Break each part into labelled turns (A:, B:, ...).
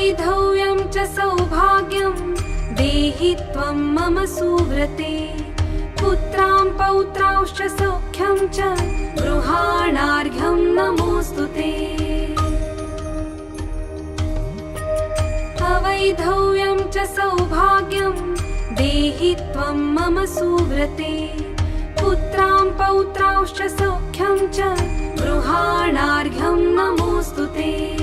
A: अवैधव्यं च सौभाग्यं देहि त्वं मम सुव्रते। पुत्रां पौत्रांश्च सौख्यं च गृहाणार्घ्यं नमोऽस्तु ते। अवैधव्यं च सौभाग्यं देहि त्वं मम सुव्रते। पुत्रां पौत्रांश्च सौख्यं च गृहाणार्घ्यं नमोऽस्तु ते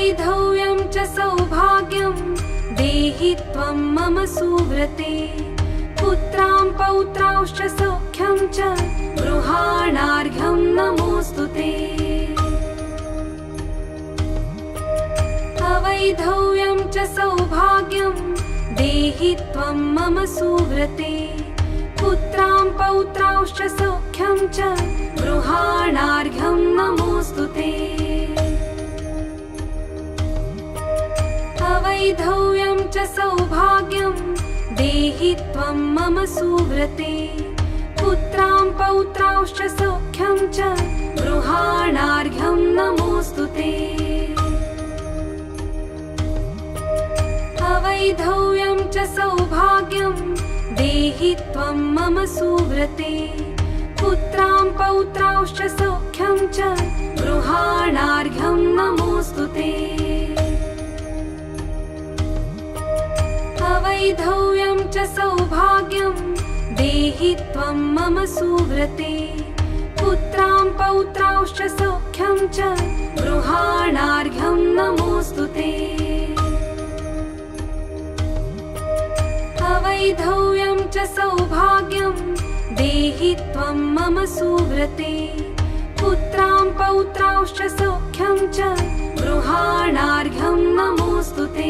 A: अवैधव्यं च सौभाग्यं, देहि त्वं मम सुव्रते। पुत्रां पौत्रांश्च सौख्यं च, गृहाणार्घ्यं नमोऽस्तु ते। अवैधव्यं च सौभाग्यं, देहि त्वं मम सुव्रते। पुत्रां पौत्रांश्च सौख्यं च, गृहाणार्घ्यं नमोऽस्तु ते। अवैधव्यं च सौभाग्यं देहि त्वं मम सुव्रते। पुत्रां पौत्रांश्च सौख्यं च गृहाणार्घ्यं नमोऽस्तु ते। अवैधव्यं च सौभाग्यं देहि त्वं मम सुव्रते। पुत्रां पौत्रांश्च सौख्यं च गृहाणार्घ्यं नमोऽस्तु ते अवैधव्यं च सौभाग्यं देहि त्वं मम सुव्रते। पुत्रां पौत्रांश्च सौख्यं च गृहाणार्घ्यं नमोऽस्तु ते। अवैधव्यं च सौभाग्यं देहि त्वं मम सुव्रते। पुत्रां पौत्रांश्च सौख्यं च गृहाणार्घ्यं नमोऽस्तु ते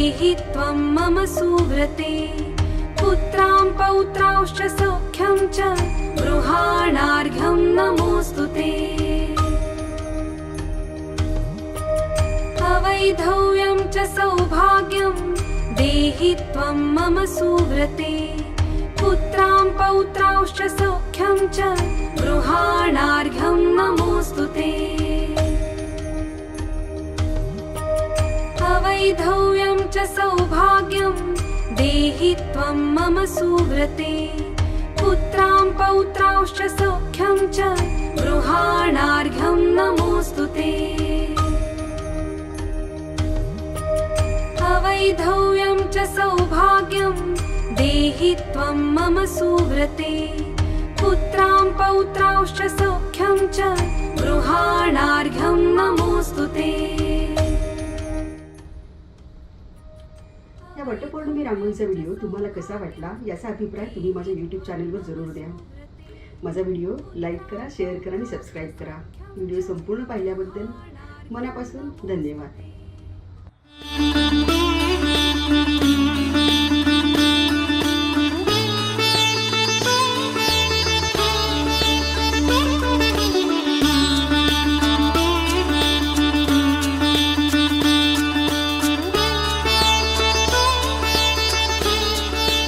A: देहि त्वं मम सुव्रते। पुत्रां पौत्रांश्च सौख्यं च गृहाणार्घ्यं नमोऽस्तु ते। अवैधव्यं च सौभाग्यं देहि त्वं मम सुव्रते। पुत्रां पौत्रांश्च सौख्यं च गृहाणार्घ्यं नमोऽस्तु ते। अवैधव्यं च सौभाग्यं देहि त्वं मम सुव्रते। पुत्रां पौत्रांश्च सौख्यं च गृहाणार्घ्यं नमोऽस्तु ते। अवैधव्यं च सौभाग्यं देहि त्वं मम सुव्रते। पुत्रां पौत्रांश्च सौख्यं च गृहाणार्घ्यं नमोऽस्तु ते
B: रांगोळीचा व्हिडिओ तुम्हाला कसा वाटला याचा अभिप्राय तुम्ही माझ्या यूट्यूब चॅनलवर जरूर द्या. माझा व्हिडिओ लाईक करा शेअर करा आणि सबस्क्राईब करा. व्हिडिओ संपूर्ण पाहिल्याबद्दल मनापासून धन्यवाद.